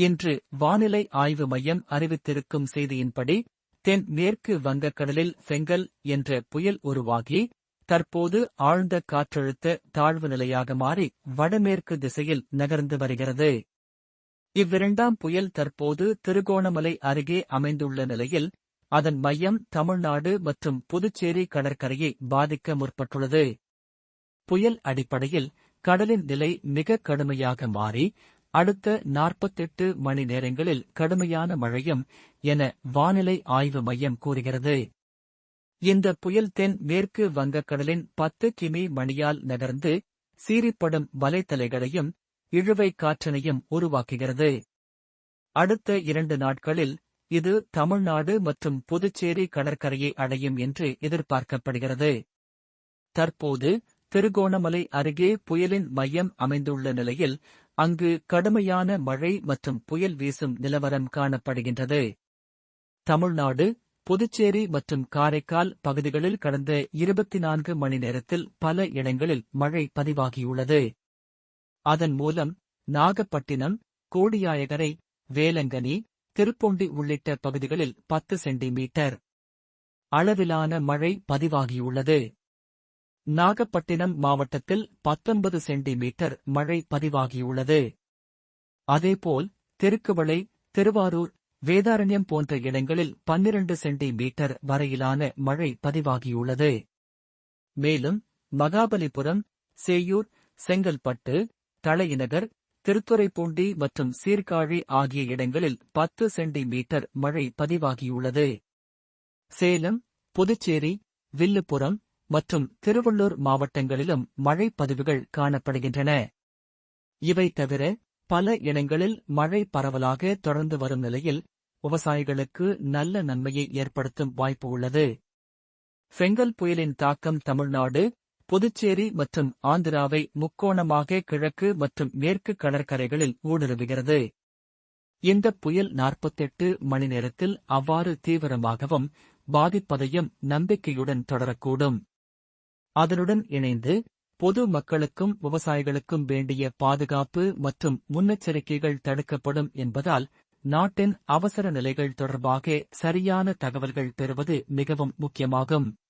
இன்று வானிலை ஆய்வு மையம் அறிவித்திருக்கும் செய்தியின்படி தென் மேற்கு வங்கக்கடலில் செங்கல் என்ற புயல் உருவாகி தற்போது ஆழ்ந்த காற்றழுத்த தாழ்வு நிலையாக மாறி வடமேற்கு திசையில் நகர்ந்து வருகிறது. இவ்விரண்டாம் புயல் தற்போது திருகோணமலை அருகே அமைந்துள்ள நிலையில் அதன் மையம் தமிழ்நாடு மற்றும் புதுச்சேரி கடற்கரையை பாதிக்க முற்பட்டுள்ளது. புயல் அடிப்படையில் கடலின் நிலை மிக கடுமையாக மாறி அடுத்த நாற்பத்தெட்டு மணி நேரங்களில் கடுமையான மழையும் என வானிலை ஆய்வு மையம் கூறுகிறது. இந்த புயல் தென் மேற்கு வங்கக்கடலின் பத்து கிமி மணியால் நகர்ந்து சீறிப்படும் வலைத்தலைகளையும் இழுவை காற்றினையும் உருவாக்குகிறது. அடுத்த இரண்டு நாட்களில் இது தமிழ்நாடு மற்றும் புதுச்சேரி கடற்கரையை அடையும் என்று எதிர்பார்க்கப்படுகிறது. தற்போது திருகோணமலை அருகே புயலின் மையம் அமைந்துள்ள நிலையில் அங்கு கடுமையான மழை மற்றும் புயல் வீசும் நிலவரம் காணப்படுகின்றது. தமிழ்நாடு புதுச்சேரி மற்றும் காரைக்கால் பகுதிகளில் கடந்த இருபத்தி நான்கு மணி நேரத்தில் பல இடங்களில் மழை பதிவாகியுள்ளது. அதன் மூலம் நாகப்பட்டினம் கோடியாயகரை வேலங்கனி திருப்பொண்டி உள்ளிட்ட பகுதிகளில் பத்து சென்டிமீட்டர் அளவிலான மழை பதிவாகியுள்ளது. நாகப்பட்டினம் மாவட்டத்தில் பத்தொன்பது சென்டிமீட்டர் மழை பதிவாகியுள்ளது. அதேபோல் தெருக்குவளை திருவாரூர் வேதாரண்யம் போன்ற இடங்களில் பன்னிரண்டு சென்டிமீட்டர் வரையிலான மழை பதிவாகியுள்ளது. மேலும் மகாபலிபுரம் சேயூர் செங்கல்பட்டு தலையினகர் திருத்துறைப்பூண்டி மற்றும் சீர்காழி ஆகிய இடங்களில் பத்து சென்டிமீட்டர் மழை பதிவாகியுள்ளது. சேலம் புதுச்சேரி வில்லுப்புரம் மற்றும் திருவள்ளூர் மாவட்டங்களிலும் மழை பதிவுகள் காணப்படுகின்றன. இவை தவிர பல இடங்களில் மழை பரவலாக தொடர்ந்து வரும் நிலையில் விவசாயிகளுக்கு நல்ல நன்மையை ஏற்படுத்தும் வாய்ப்பு உள்ளது. செங்கல் புயலின் தாக்கம் தமிழ்நாடு புதுச்சேரி மற்றும் ஆந்திராவை முக்கோணமாக கிழக்கு மற்றும் மேற்கு கடற்கரைகளில் ஊடுருவுகிறது. இந்த புயல் நாற்பத்தெட்டு மணி நேரத்தில் அவ்வாறு தீவிரமாகவும் பாதிப்பதையும் நம்பிக்கையுடன் தொடரக்கூடும். அதனுடன் இணைந்து பொது மக்களுக்கும் விவசாயிகளுக்கும் வேண்டிய பாதுகாப்பு மற்றும் முன்னெச்சரிக்கைகள் தடுக்கப்படும் என்பதால் நாட்டின் அவசர நிலைகள் தொடர்பாக சரியான தகவல்கள் பெறுவது மிகவும் முக்கியமாகும்.